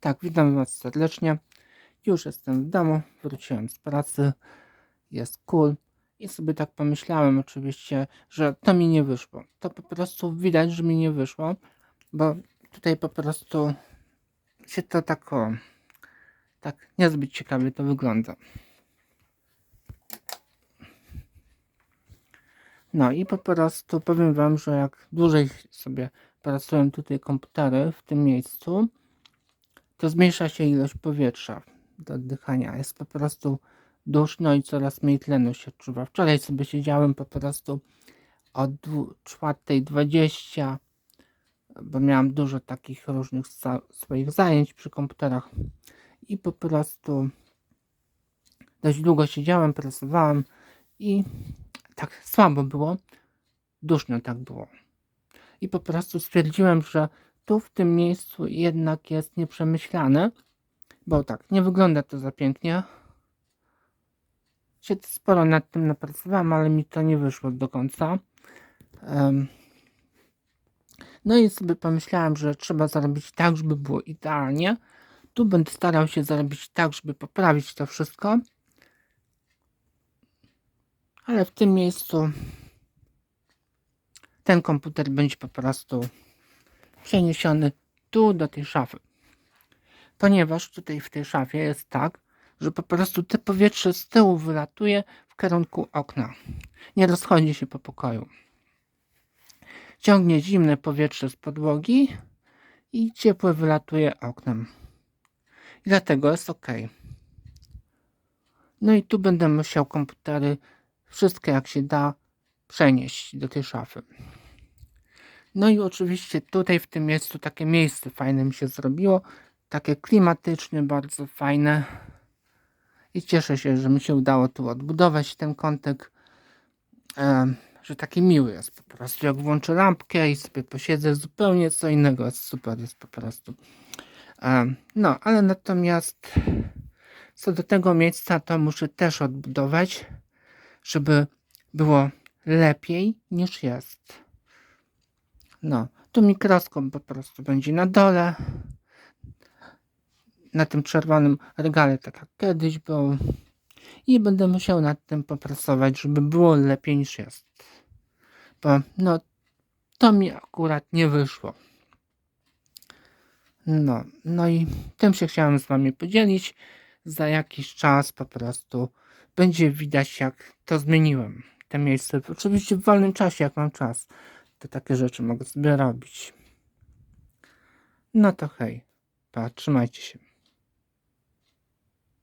Tak, witam Was serdecznie. Już jestem w domu, wróciłem z pracy, jest cool. I sobie tak pomyślałem oczywiście, że to mi nie wyszło. To po prostu widać, że mi nie wyszło, bo tutaj po prostu się to tak o, tak niezbyt ciekawie to wygląda. No i po prostu powiem Wam, że jak dłużej sobie pracują tutaj komputery w tym miejscu, to zmniejsza się ilość powietrza do oddychania. Jest po prostu duszno i coraz mniej tlenu się odczuwa. Wczoraj sobie siedziałem po prostu od dwu- 4.20, bo miałem dużo takich różnych swoich zajęć przy komputerach i po prostu dość długo siedziałem, pracowałem i tak słabo było, duszno tak było. I po prostu stwierdziłem, że tu w tym miejscu jednak jest nieprzemyślane, bo tak, nie wygląda to za pięknie. Się sporo nad tym napracowałem, ale mi to nie wyszło do końca. Em, no i sobie pomyślałem, że trzeba zrobić tak, żeby było idealnie. Tu będę starał się zrobić tak, żeby poprawić to wszystko. Ale w tym miejscu ten komputer będzie po prostu przeniesiony tu do tej szafy. Ponieważ tutaj w tej szafie jest tak, że po prostu te powietrze z tyłu wylatuje w kierunku okna. Nie rozchodzi się po pokoju. Ciągnie zimne powietrze z podłogi i ciepłe wylatuje oknem. I dlatego jest ok. No i tu będę musiał komputery wszystkie jak się da przenieść do tej szafy. No i oczywiście tutaj w tym miejscu takie miejsce fajne mi się zrobiło. Takie klimatyczne, bardzo fajne. I cieszę się, że mi się udało tu odbudować ten kątek. em, że taki miły jest po prostu. Jak włączę lampkę i sobie posiedzę, zupełnie co innego jest super, jest po prostu. Em, no, ale natomiast co do tego miejsca, to muszę też odbudować, żeby było lepiej niż jest. No, tu mikroskop po prostu będzie na dole. Na tym czerwonym regale, tak jak kiedyś był. I będę musiał nad tym popracować, żeby było lepiej niż jest. Bo no, to mi akurat nie wyszło. No, no i tym się chciałem z Wami podzielić. Za jakiś czas po prostu będzie widać, jak to zmieniłem. Te miejsce, oczywiście w wolnym czasie, jak mam czas to takie rzeczy mogę sobie robić. No to hej, pa, trzymajcie się.